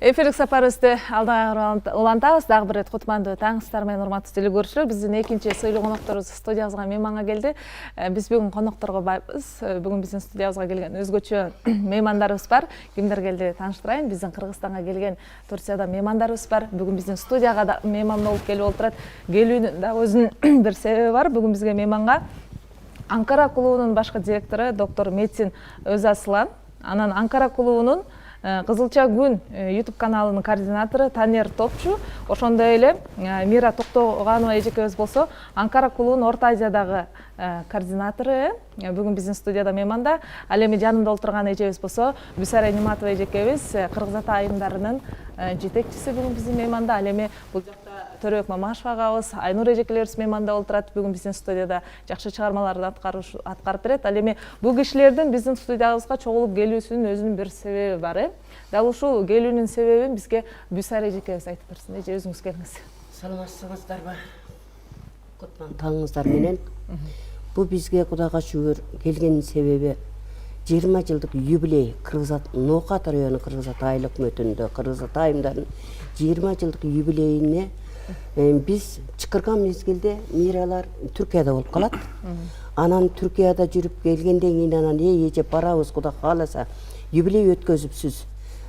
эфирлик сапарыбызды алдыга улантабыз дагы бир ирет кутмандуу таңыңыздар менен урматтуу телекөрүүчүлөр биздин экинчи сыйлуу конокторубуз студиябызга мейманга келди Э, биз бүгүн конокторго байбыз. Э, бүгүн биздин студиябызга келген өзгөчө меймандарыбыз бар. Кимдер келди тааныштырайын биздин кыргызстанга келген турциядан меймандарыбыз бар. Бүгүн биздин студияга да мейман болуп келип отурат келүүнүн дагы өзүнүн бир себеби бар. Бүгүн бизге мейманга анкара клубунун башкы директору доктор медсин өзасылан. Анан анкара клубунун кызылча күн ютуб каналынын координатору танер топчу ошондой эле э, мира токтоганова эжекебиз болсо анкара клубунун орто азиядагы э, координатору э. Э, бүгүн биздин студияда мейманда ал эми жанымда отурган эжебиз болсо бүсара ниматова эжекебиз э, кыргыз ата айымдарынын э, жетекчиси бүгүн биздин мейманда ал эми бул төрөбек мамашев агабыз айнур эжекелерибиз мейманда болуп турат бүгүн биздин студияда жакшы чыгармаларды аткарып берет ал эми бул кишилердин биздин студиябызга чогулуп келүүсүнүн өзүнүн бир себеби бар э дал ушул келүүнүн себебин бизге бүсара эжекебиз айтып берсин эже өзүңүз келиңиз саламатсыңыздарбы кутман таңыңыздар менен. Бул бизге кудайга шүгүр келгенин себеби жыйырма жылдык юбилей кыргыз ат ноокат району кыргыз ата айыл өкмөтүндө кыргыз ата айымдардын жыйырма жылдык юбилейине биз чакырган мезгилде миралар түркияда болуп калат анан түркияда жүрүп келгенден кийин анан эй эже барабыз кудай кааласа юбилей өткөзүпсүз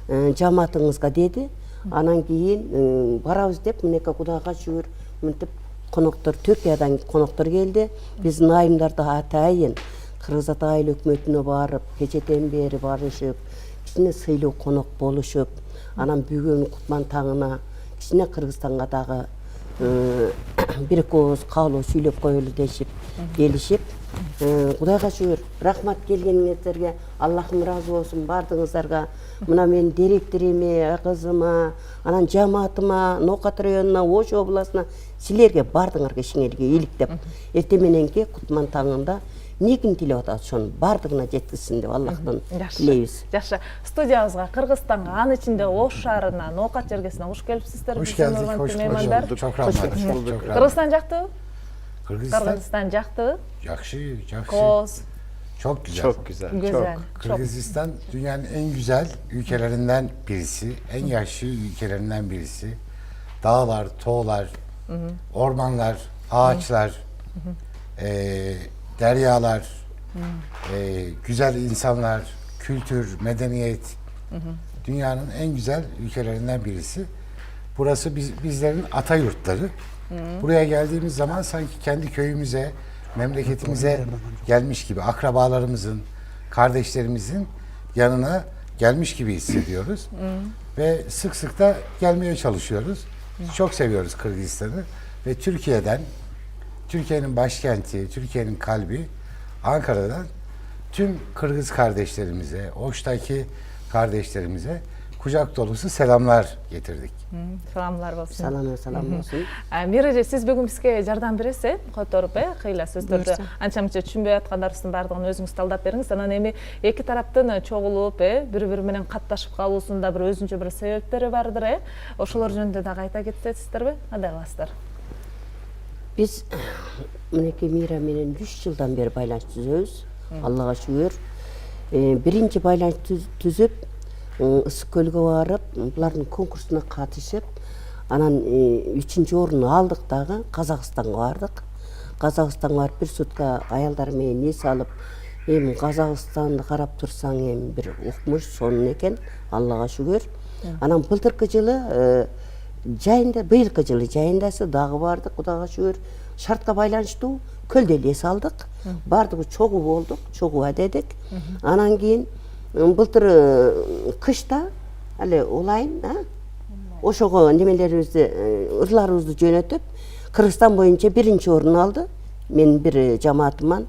э, жамаатыңызга деди анан кийин э, барабыз деп мынеке кудайга шүгүр мынтип коноктор түркиядан коноктор келди биздин айымдар да атайын кыргыз ата айыл өкмөтүнө барып кечеден бери барышып кичине сыйлуу конок болушуп анан бүгүн кутман таңына кичине кыргызстанга дагы э, ооз каалоо сүйлөп коелу дешип келишип. Э, кудайга шүгүр рахмат келгениңиздерге аллахым ыраазы болсун баардыгыңыздарга. Мына менин директориме кызыма анан жамаатыма ноокат районуна ош областына силерге баардыгыңарга ишиңерге иликтеп. Эртең мененки кутман таңында эмнекini тилеп атат ошонун баардыгына жеткизсин деп аллахтан жакшы тилейбиз жакшы студиябызга кыргызстанга анын ичинде ош шаарына ноокат жергесине кош келипсиздер Hoş биздин geldik, урматтуу hoş меймандар bulduk. Çok rahmet, çok rahmet. кыргызстан жактыбы Kırgızistan, кыргызстан жактыбы yakşı, yakşı. кооз Çok güzel. Çok güzel. güzel Çok. çok Kırgızistan dünyanın en güzel ülkelerinden birisi, en yaşlı ülkelerinden birisi. Dağlar, toğlar, ormanlar, ağaçlar, eee, deryalar, eee, güzel insanlar, kültür, medeniyet. Dünyanın en güzel ülkelerinden birisi. Burası biz, bizlerin ata yurtları. Buraya geldiğimiz zaman sanki kendi köyümüze, memleketimize gelmiş gibi, akrabalarımızın, kardeşlerimizin yanına gelmiş gibi hissediyoruz. Ve sık sık da gelmeye çalışıyoruz. Çok seviyoruz Kırgızistan'ı ve Türkiye'den, Türkiye'nin başkenti, Türkiye'nin kalbi Ankara'dan tüm Kırgız kardeşlerimize, Oş'taki kardeşlerimize kucak dolusu selamlar getirdik. саламдар болсун салам салам болсун А, мира эже сиз бүгүн бизге жардам бересиз э которуп э кыйла сөздөрдү Буюрса. анча мынча түшүнбөй аткандарыбыздын баардыгын өзүңүз талдап бериңиз анан эми эки тараптын э, чогулуп э бири бири менен катташып калуусунда бир өзүнчө бир себептери бардыр э ошолор жөнүндө дагы айта кетсеңиздерби кандай кыласыздар биз мынакей мира менен жүз жылдан бери байланыш түзөбүз аллага шүгүр Э, биринчи байланыш түз- түзүп ы, ысык көлгө барып булардын конкурсуна катышып анан э, үчүнчү орунду алдык дагы казакстанга бардык казакстанга барып бир сутка аялдар менен эс алып эми казакстанды карап турсаң эми бир укмуш сонун экен аллага шүгүр анан былтыркы жылы э, жайында быйылкы жылы жайындасы дагы бардык кудайга шүгүр шартка байланыштуу көлдө эле эс алдык баардыгы чогуу болдук чогуу адедик анан кийин м, былтыр э, кышта эле улайын а ошого немелерибизди э, ырларыбызды жөнөтүп кыргызстан боюнча биринчи орун алды менин бир э, жамаатыман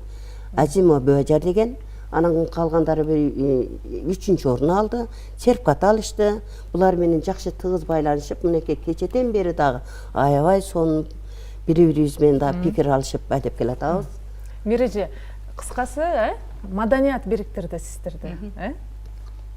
азимова бөөжар деген анан калгандары бир э, үчүнчү орун алды сертификат алышты булар менен жакшы тыгыз байланышып мынакей кечеден бери дагы аябай сонун бири бирибиз менен дагы пикир алышып адеп келатабыз мира эже кыскасы э маданият бириктирди сиздерди э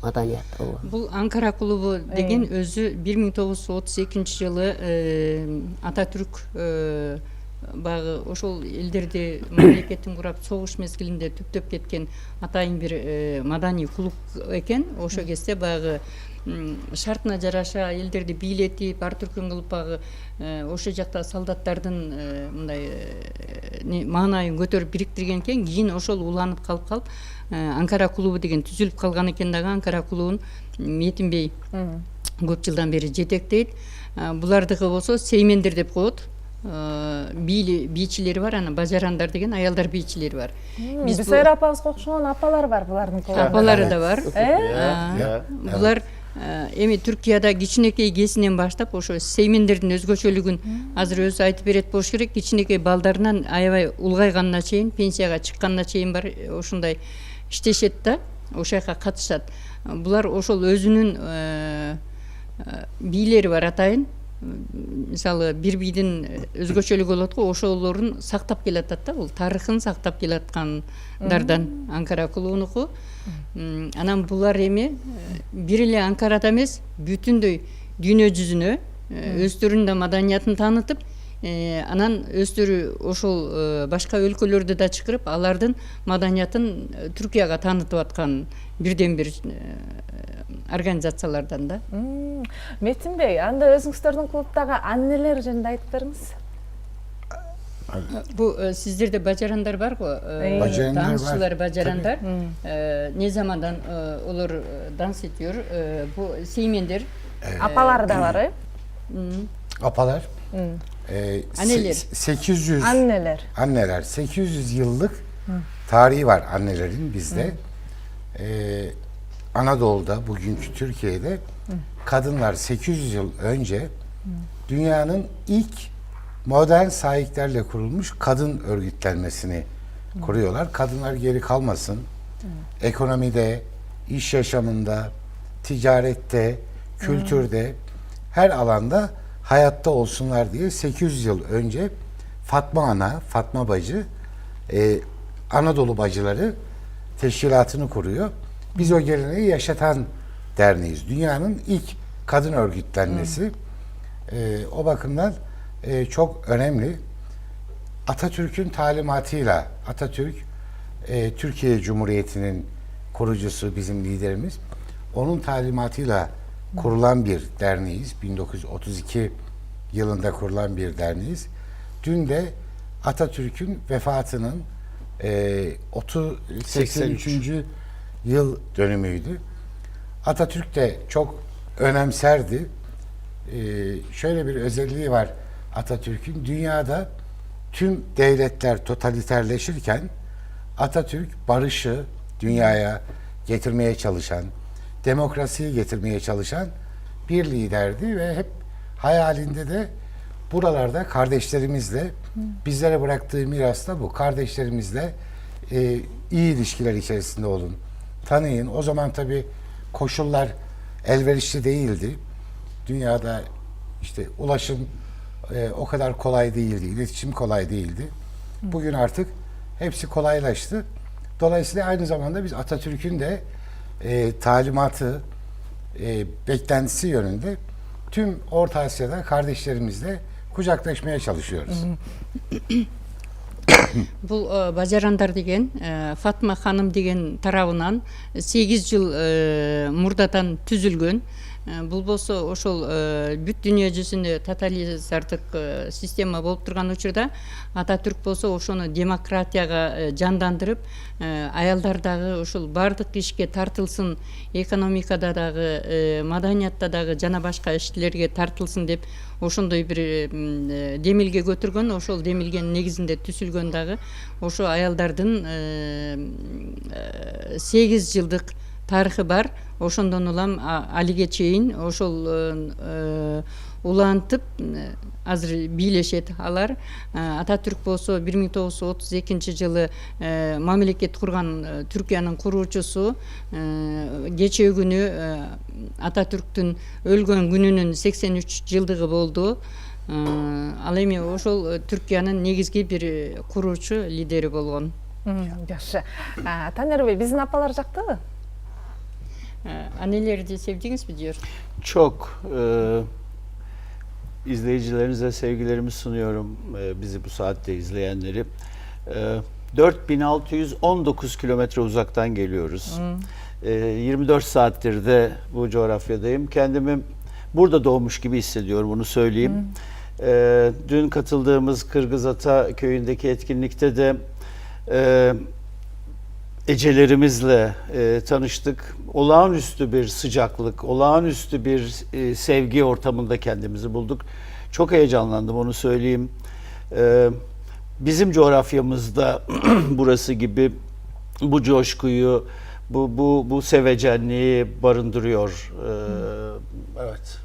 маданият ооба Бул Анкара клубу деген өзү 1932 жылы э, Ататүрк э, баягы ошол элдерди мамлекетин курап согуш мезгилинде түптөп кеткен атайын бир э, маданий клуб экен ошол кезде баягы шартына жараша элдерди бийлетип ар түркүн кылып баягы э, ошол жакта солдаттардын э, мындай маанайын көтөрүп бириктирген экен кийин ошол уланып калып калып анкара клубу деген түзүлүп калган экен дагы. Анкара клубун метинбей көп жылдан бери жетектейт. Булардыкы болсо сеймендер деп коет. бийчилери бар анан бажарандар деген аялдар бийчилери бар Биз бу- бисайра апабызга окшогон апалар бар булардын апалары да бар Э? А, булар э, эми түркияда кичинекей кезинен баштап ошо сеймендердин өзгөчөлүгүн азыр өзү айтып берет болуш керек кичинекей балдарынан аябай улгайганына чейин пенсияга чыкканына чейин бар э, ошондой иштешет да ошол жака катышат булар ошол өзүнүн э, э, бийлери бар атайын мисалы бир бийдин өзгөчөлүгү болот го ошолорун сактап келатат да бул тарыхын сактап келаткандардан анкара клубунуку анан булар эми э, бир эле анкарада эмес бүтүндөй дүйнө жүзүнө э, өздөрүнүн да маданиятын таанытып э, анан өздөрү ошол э, башка өлкөлөрдү да чакырып алардын маданиятын э, түркияга таанытып аткан бирден бир э, организациялардан да М, метинбей анда өзүңүздөрдүн клубдагы аннелер жөнүндө айтып бериңиз бу э, сиздерде бажарандар бар го э, Бажарандар бар, дансчылар бажарандар Э, не замандан э, олар э, данс этиyor Э, бу сеймендер апалары да бар э М, Apalar. ee, e, 800 Anneler. anneler 800 yıllık tarihi var annelerin bizde. E, Anadolu'da bugünkü Türkiye'de kadınlar 800 yıl önce dünyanın ilk modern sahiplerle kurulmuş kadın örgütlenmesini kuruyorlar. Kadınlar geri kalmasın. Ekonomide, iş yaşamında, ticarette, kültürde her alanda hayatta olsunlar diye 800 yıl önce Fatma Ana, Fatma Bacı e, Anadolu Bacıları teşkilatını kuruyor. Biz o geleneği yaşatan derneğiz. Dünyanın ilk kadın örgütlenmesi. E, o bakımdan e, çok önemli. Atatürk'ün talimatıyla Atatürk e, Türkiye Cumhuriyeti'nin kurucusu bizim liderimiz. Onun talimatıyla kurulan bir derneğiz. 1932 yılında kurulan bir derneğiz. Dün de Atatürk'ün vefatının e, 30 83. yıl dönümüydü. Atatürk de çok önemserdi. Ee, şöyle bir özelliği var Atatürk'ün. Dünyada tüm devletler totaliterleşirken Atatürk barışı dünyaya getirmeye çalışan, demokrasiyi getirmeye çalışan bir liderdi ve hep hayalinde de buralarda kardeşlerimizle bizlere bıraktığı miras da bu. Kardeşlerimizle e, iyi ilişkiler içerisinde olun. Tanıyın. O zaman tabii koşullar elverişli değildi. Dünyada işte ulaşım e, o kadar kolay değildi. iletişim kolay değildi. Bugün artık hepsi kolaylaştı. Dolayısıyla aynı zamanda biz Atatürk'ün de e, talimatı, e, beklentisi yönünde tüm Orta Asya'da kardeşlerimizle kucaklaşmaya çalışıyoruz. бул э, бажарандар деген э, фатма ханым деген тарабынан сегиз жыл э, мурдатан түзүлгөн Э, бул болсо ошол э, бүт дүйнө жүзүндө тоталитардык э, система болуп турган учурда ататүрк болсо ошону демократияга жандандырып аялдар дагы ушул баардык ишке тартылсын экономикада дагы маданиятта дагы жана башка иштерге тартылсын деп ошондой бир демилге көтөргөн ошол демилгенин негизинде түзүлгөн дагы ошо аялдардын сегиз жылдык тарыхы бар ошондон улам алиге чейин ошол улантып азыр бийлешет алар ататүрк болсо бир миң тогуз жүз отуз экинчи жылы мамлекет курган түркиянын куруучусу кечээ күнү ататүрктүн өлгөн күнүнүн сексен үч жылдыгы болду ал эми ошол түркиянын негизги бир куруучу лидери болгон жакшы А, танербей биздин апалар жактыбы Anneleri de sevdiniz mi diyor. Çok. E, izleyicilerinize sevgilerimi sunuyorum. E, bizi bu saatte izleyenleri. E, 4619 kilometre uzaktan geliyoruz. Hmm. E, 24 saattir de bu coğrafyadayım. Kendimi burada doğmuş gibi hissediyorum bunu söyleyeyim. E, dün katıldığımız Kırgızata köyündeki etkinlikte de e, ecelerimizle e, tanıştık. Olağanüstü bir sıcaklık, olağanüstü bir e, sevgi ortamında kendimizi bulduk. Çok heyecanlandım onu söyleyeyim. E, bizim coğrafyamızda burası gibi bu coşkuyu, bu bu bu sevecenliği barındırıyor. E, evet.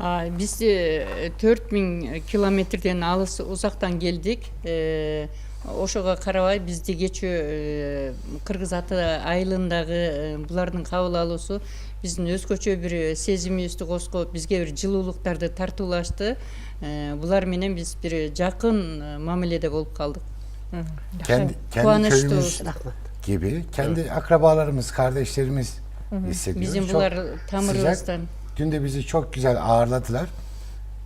Aa, Biz e, 4000 kilometrden alыс uzaktan geldik. Ee, Ошого карабай бизди кечээ э, Кыргыз аты айылындагы э, булардын кабыл алуусу биздин өзгөчө бир сезимибизди козгоп бизге бир жылуулуктарды тартуулашты. Э, Булар менен биз бир жакын э, мамиледе болуп калдык. Kendi, kendi Kuvanoçlu köyümüz olsun. gibi kendi akrabalarımız, kardeşlerimiz hissediyoruz. Bizim Çok bular sıcak. tamırыбыздан Dün de bizi çok güzel ağırladılar.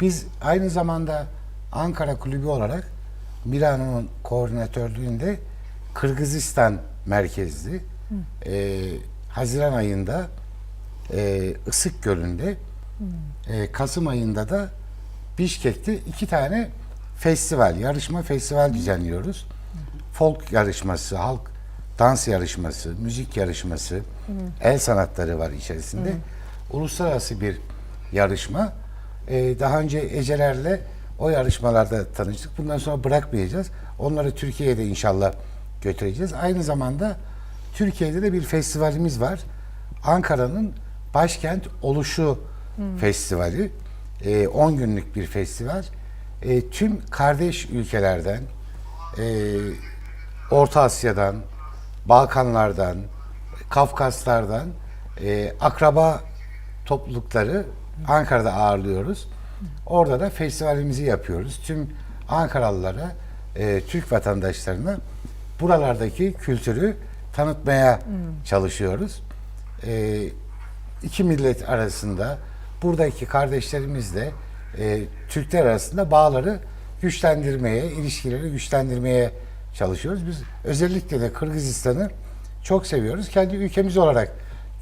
Biz aynı zamanda Ankara Kulübü olarak Milano'nun koordinatörlüğünde Kırgızistan merkezli e, Haziran ayında e, Isık Gölü'nde e, Kasım ayında da Bişkek'te iki tane festival, yarışma festival düzenliyoruz. Folk yarışması, halk dans yarışması, müzik yarışması, el sanatları var içerisinde. Uluslararası bir yarışma. Ee, daha önce Eceler'le o yarışmalarda tanıştık. Bundan sonra bırakmayacağız. Onları Türkiye'ye de inşallah götüreceğiz. Aynı zamanda Türkiye'de de bir festivalimiz var. Ankara'nın Başkent Oluşu Festivali. Ee, 10 günlük bir festival. Ee, tüm kardeş ülkelerden, e, Orta Asya'dan, Balkanlardan, Kafkaslardan e, akraba toplulukları Ankara'da ağırlıyoruz. Orada da festivalimizi yapıyoruz. Tüm Ankaralılara, e, Türk vatandaşlarına buralardaki kültürü tanıtmaya çalışıyoruz. E, iki millet arasında buradaki kardeşlerimizle e, Türkler arasında bağları güçlendirmeye, ilişkileri güçlendirmeye çalışıyoruz. Biz özellikle de Kırgızistan'ı çok seviyoruz. Kendi ülkemiz olarak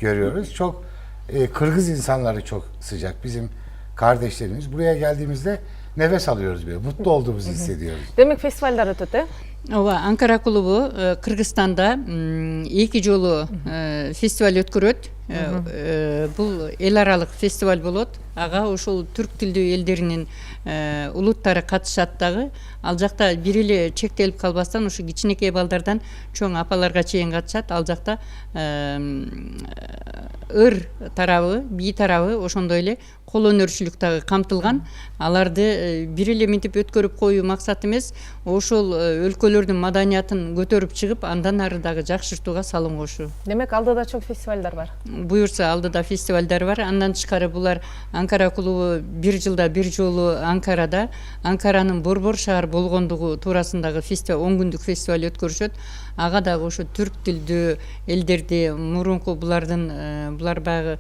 görüyoruz. Çok e, Kırgız insanları çok sıcak. Bizim kardeşlerimiz. Buraya geldiğimizde nefes alıyoruz böyle. Mutlu olduğumuzu hissediyoruz. демек фестивальдар өтөт э ооба анкара клубу э, кыргызстанда м, эки жолу э, фестиваль өткөрөт Э, э, бул эл аралык фестиваль болот Ага ушул түрк тилдүү элдеринин э, улуттары катышат дагы. Ал жакта бир эле чектелип калбастан ушу кичинекей балдардан чоң апаларга чейин катышат. Ал жакта эм, ыр тарабы би тарабы ошондой эле кол өнөрчүлүк дагы камтылган. Аларды э, бир эле минтип өткөрүп коюу максат эмес. Ошол э, өлкөлөрдүн маданиятын көтөрүп чыгып андан ары дагы жакшыртууга салым кошуу демек алдыда чоң фестивальдар бар. Буюрса алдыда фестивальдар бар. Андан тышкары булар анкара клубу бир жылда бир жолу анкарада. Анкаранын борбор шаар болгондугу туурасындагы фестиваль он күндүк фестиваль өткөрүшөт. Ага дагы ошо түрк тилдүү элдерди мурунку булардын э, булар баягы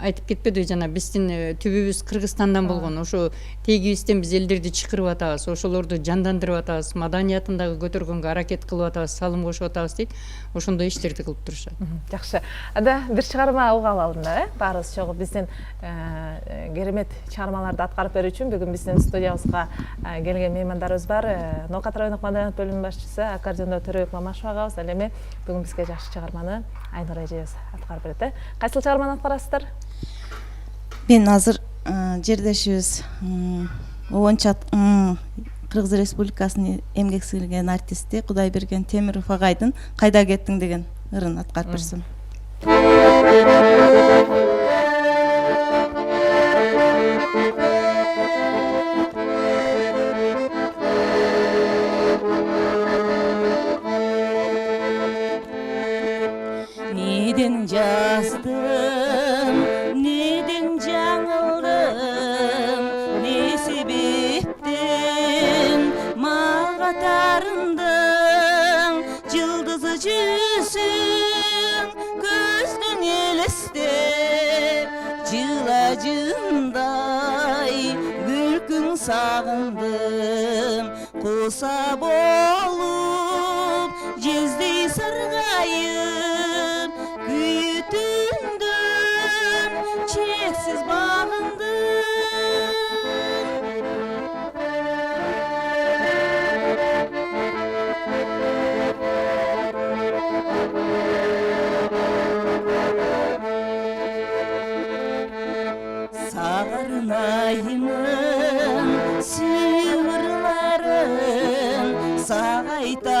айтып кетпедиби жана биздин э, түбүбүз кыргызстандан болгон ошо тегибизден биз элдерди чакырып атабыз ошолорду жандандырып атабыз маданиятын дагы көтөргөнгө аракет кылып атабыз салым кошуп атабыз дейт ошондой иштерди кылып турушат жакшы анда бир чыгарма угуп алалы да э? Баарыбыз чогуу биздин э, керемет чыгармаларды аткарып берүү үчүн бүгүн биздин студиябызга э, келген меймандарыбыз бар. Э, ноокат райондук маданият бөлүмүнүн башчысы аккордеондо төрөбек мамашев агабыз ал эми бүгүн бизге жакшы чыгарманы айнур эжебиз аткарып берет э кайсыл чыгарманы аткарасыздар мен азыр жердешибиз м, обончу ат- м, кыргыз республикасынын эмгек сиңирген артисти кудайберген темиров агайдын кайда кеттиң деген ырын аткарып берсем неден жаздым Sibittin mağatarından Cıldızı cüsün gözlün yeleste Cılacınday gülkün sağındım Kusa aceita.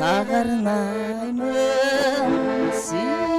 сағарнаймын сен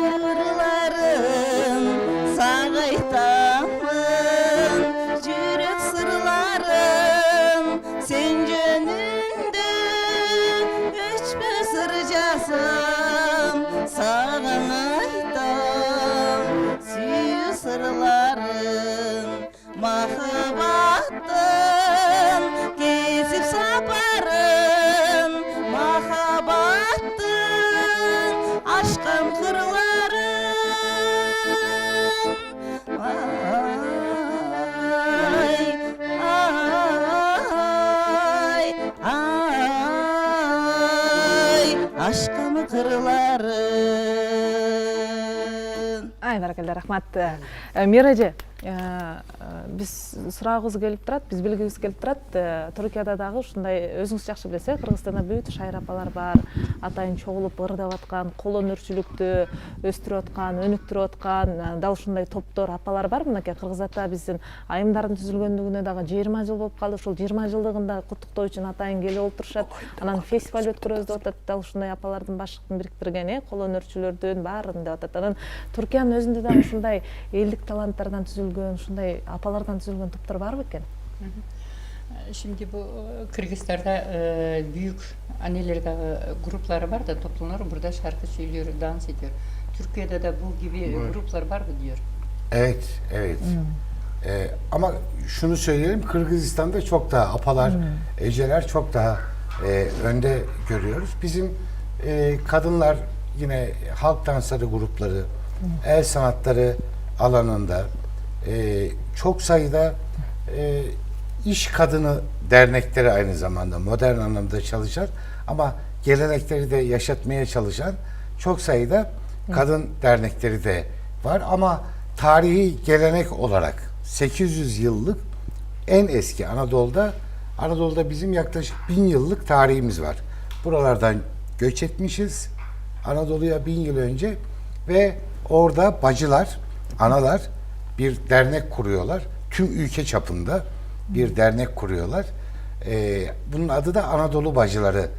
aşkım kırıların ay barakallah rahmat. Ee, Miraji биз сурагыбыз келип турат биз билгибиз келип турат. Э, түркияда дагы ушундай өзүңүз жакшы билесиз э кыргызстанда бүт шайыр апалар бар. Атайын чогулуп ырдап аткан кол өнөрчүлүктү өстүрүп аткан өнүктүрүп аткан э, дал ушундай топтор апалар бар мынакей. Кыргызстанда биздин айымдардын түзүлгөндүгүнө дагы жыйырма жыл болуп калды. Ушул жыйырма жылдыгында куттуктоо үчүн атайын келип олтурушат. Анан фестиваль өткөрөбүз деп атат. Дал ушундай апалардын башкын бириктирген э кол өнөрчүлөрдүн баарын деп атат. Анан түркиянын өзүндө дагы ушундай элдик таланттардан түзүлгөн ушундай апалардан түзүлгөн топтор бар бекен Şimdi bu e, Kırgızlar'da e, büyük anneler dağı grupları var da toplumlar burada şarkı söylüyor, dans ediyor. Türkiye'de de bu gibi gruplar var mı diyor. Evet, evet. Ee, ama şunu söyleyelim, Kırgızistan'da çok daha apalar, eceler çok daha e, önde görüyoruz. Bizim e, kadınlar yine halk dansları grupları, el sanatları alanında e, çok sayıda e, iş kadını dernekleri aynı zamanda modern anlamda çalışan ama gelenekleri de yaşatmaya çalışan çok sayıda kadın dernekleri de var ama tarihi gelenek olarak 800 yıllık en eski Anadolu'da Anadolu'da bizim yaklaşık 1000 yıllık tarihimiz var. Buralardan göç etmişiz Anadolu'ya bin yıl önce ve orada bacılar, analar bir dernek kuruyorlar. Tüm ülke çapında bir dernek kuruyorlar. Ee, bunun adı da Anadolu Bacıları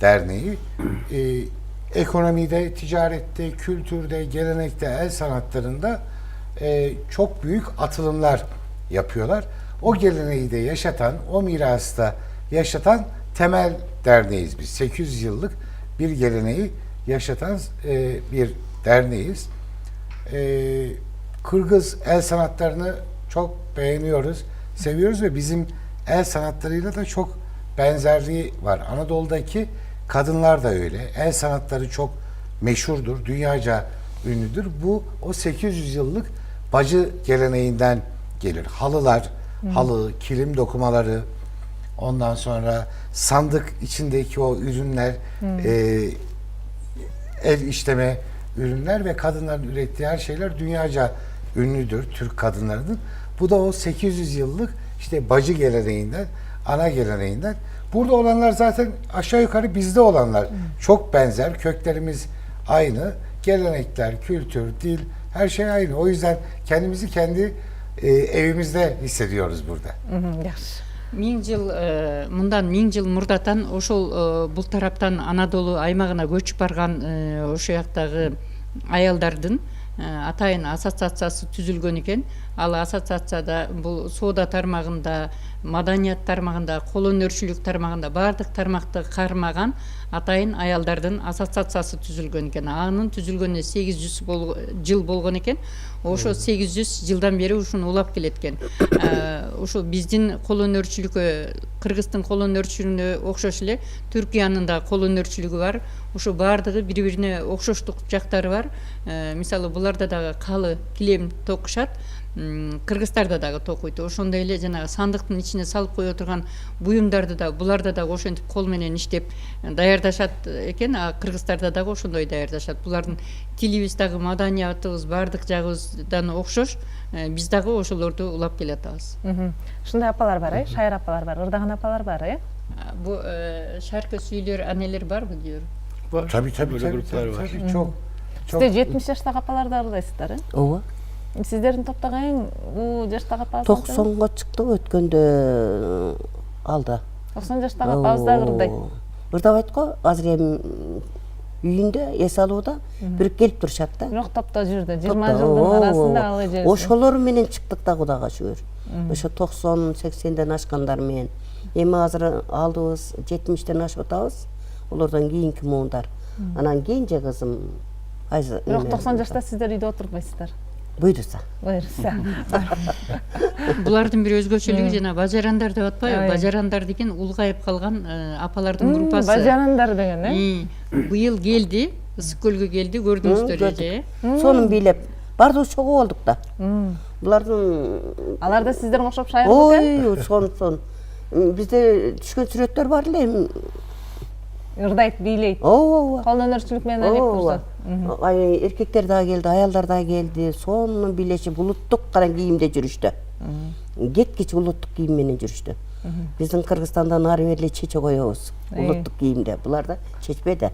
Derneği. Ee, ekonomide, ticarette, kültürde, gelenekte, el sanatlarında e, çok büyük atılımlar yapıyorlar. O geleneği de yaşatan, o mirası da yaşatan temel derneğiz biz. 800 yıllık bir geleneği yaşatan e, bir derneğiz. E, Kırgız el sanatlarını çok beğeniyoruz, seviyoruz ve bizim el sanatlarıyla da çok benzerliği var. Anadolu'daki kadınlar da öyle. El sanatları çok meşhurdur, dünyaca ünlüdür. Bu o 800 yıllık bacı geleneğinden gelir. Halılar, halı, kilim dokumaları, ondan sonra sandık içindeki o ürünler, e, el işleme ürünler ve kadınların ürettiği her şeyler dünyaca ünlüdür Türk kadınlarının. Bu da o 800 yıllık işte bacı geleneğinden, ana geleneğinden. Burada olanlar zaten aşağı yukarı bizde olanlar. Çok benzer, köklerimiz aynı. Gelenekler, kültür, dil her şey aynı. O yüzden kendimizi kendi e, evimizde hissediyoruz burada. Мгм, жакшы миң жыл э, мындан миң жыл мурдатан ошол э, бул тараптан анадолу аймагына көчүп барган э, ошол жактагы аялдардын э, атайын ассоциациясы түзүлгөн экен. Ал ассоциацияда бул соода тармагында маданият тармагында кол өнөрчүлүк тармагында баардык тармакты кармаган атайын аялдардын ассоциациясы түзүлгөн экен анын түзүлгөнүнө сегиз жүз жыл болгон экен ошо сегиз жүз жылдан бери ушуну улап келет экен Э, ошо биздин кол өнөрчүлүккө кыргыздын кол өнөрчүлүгүнө окшош эле түркиянын да кол өнөрчүлүгү бар. Ошо баардыгы бири бирине окшоштук жактары бар. Э, мисалы буларда дагы калы килем токушат. Кыргыздарда дагы токуйт ошондой эле жанагы сандыктын ичине салып кое турган буюмдарды да буларда дагы ошентип кол менен иштеп э, даярдашат экен. А кыргыздарда дагы ошондой даярдашат. Булардын тилибиз дагы маданиятыбыз баардык жагыбыздан окшош Э, биз дагы ошолорду улап келатабыз. Ушундай апалар бар э? Шайыр апалар бар ырдаган апалар бар э? А, бу э, шаркы сүйүлөр анелер барбы дүйөр Var. Tabii tabii tabii, tabii, çok. Çok. сиздер жетимиш жаштагы апаларды ырдайсыздар э? Ооба сиздердин топтогу эң уу жаштагы апа токсонго чыктык өткөндө алда. токсон жаштагы апабыз дагы ырдайт ырдабайт го азыр эми үйүндө эс алууда бирок келип турушат да бирок топто жүрдү жыйырма жылдын арасында ал эжебиз ошолор менен чыктык да кудайга шүгүр ошо токсон сексенден ашкандар менен эми азыр алдыбыз жетимиштен ашып атабыз олордон кийинки муундар анан кенже кызым айза бирок токсон жашта сиздер үйдө отурбайсыздар буйруса буюрса булардын бир өзгөчөлүгү жана бажарандар деп атпайбы Ой. бажарандар деген улгайып калган э, апалардын группасы бажарандар деген э М, быйыл келди ысык көлгө келди көрдүңүздөр көрдүк. эже э сонун бийлеп баардыгы чогуу болдук да М. булардын алар да сиздерге окшоп шайыр экен ой сон сон бизде түшкөн сүрөттөр бар эле эми ырдайт бийлейт ооба ооба кол өнөрчүлүк менен айнек ооба турушат Ай, эркектер дагы келди аялдар дагы келди сонун бийлешип улуттук кара кийимде жүрүштү кеткич улуттук кийим менен жүрүштү биздин кыргызстандан ары бери эле чече коебуз Эй. улуттук кийимде булар да чечпеди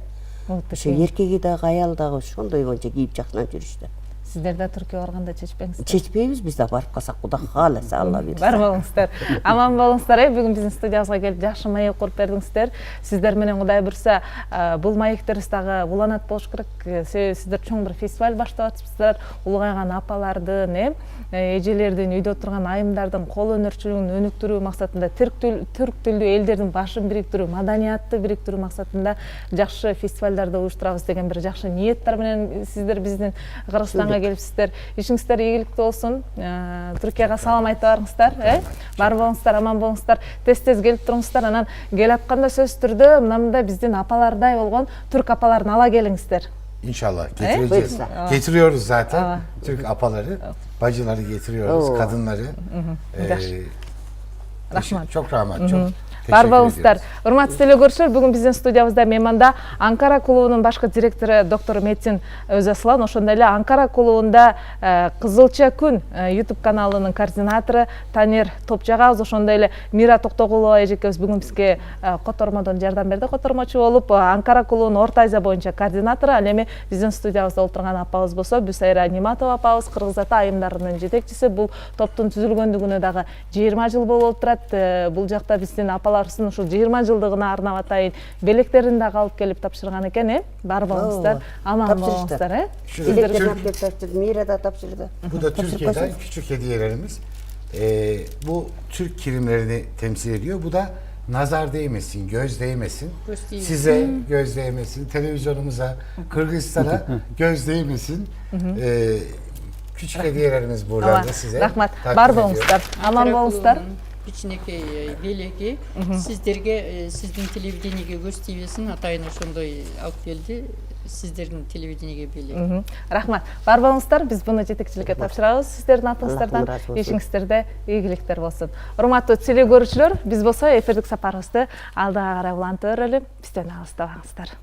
Улуттук ошо кийим. эркеги дагы аял дагы ошондой боюнча кийип жакшылап жүрүштү сиздер да түркияга барганда чечпеңиздер чечпейбиз биз да барып калсак кудай кааласа алла бар буюрса болуңуздар аман болуңуздар э бүгүн биздин студиябызга келип жакшы маек куруп бердиңиздер сиздер менен кудай буюрса а, бул маектерибиз дагы уланат болуш керек э, себеби сиздер чоң бир фестиваль баштап атыпсыздар улгайган апалардын э э, эжелердин үйдө отурган айымдардын кол өнөрчүлүгүн өнүктүрүү максатында түрк тил- түрк тилдүү элдердин башын бириктирүү маданиятты бириктирүү максатында жакшы фестивалдарды уюштурабыз деген бир жакшы ниеттер менен сиздер биздин кыргызстанга келипсиздер ишиңиздер ийгиликтүү болсун Э, түркияга салам айта барыңыздар э бар болуңуздар аман болуңуздар тез тез келип туруңуздар анан келатканда сөзсүз түрдө мына мындай биздин апалардай болгон түрк апаларын ала келиңиздер İnşallah Eh? getireceğiz. Buyursa. Getiriyoruz zaten. Aa. Türk apaları, bacıları getiriyoruz, Oo. kadınları. Ee, Yaxşı. Rahmat. Çok rahmat, çok бар ediyoruz. урматтуу телекөрүүчүлөр бүгүн биздин студиябызда мейманда анкара клубунун башкы директору доктор метин өзасылан ошондой эле анкара клубунда э, кызылча күн ютуб каналынын координатору танер топчагабыз ошондой эле мира токтогулова эжекебиз бүгүн бизге э, котормодон жардам берди котормочу болуп э, анкара клубунун орто азия боюнча координатору ал эми биздин студиябызда отурган апабыз болсо бүсайра ниматова апабыз кыргыз ата айымдарынын жетекчиси бул топтун түзүлгөндүгүнө дагы жыйырма жыл болуп отурат Э, бул жакта биздин апаларыбыздын ушул жыйырма жылдыгына арнап атайын белектерин дагы алып келип тапшырган экен э бар болуңуздар аман Тапшырышты. болуңуздар э Şu Dileklerini Türk- alıp tapşırdı, Mira da tapşırdı. bu da Tapşır Türkiye'den koysanız. küçük hediyelerimiz. Ee, bu Türk kilimlerini temsil ediyor. Bu da nazar değmesin, göz değmesin. Göz değmesin. Size göz değmesin, televizyonumuza, Kırgızistan'a göz değmesin. Ee, küçük hediyelerimiz buradan ооба da size. рахмат takdim бар ediyorum. болуңуздар аман болуңуздар Кичинекей э, белеги сиздерге э, сиздин телевидениеге көз тийбесин атайын ошондой алып келди сиздердин телевидениеге белеги рахмат. Бар болуңуздар биз буну жетекчиликке тапшырабыз сиздердин атыңыздардан ишиңиздерде ийгиликтер болсун урматтуу телекөрүүчүлөр биз болсо эфирдик сапарыбызды алдыга карай улантып берели бизден алыстабаңыздар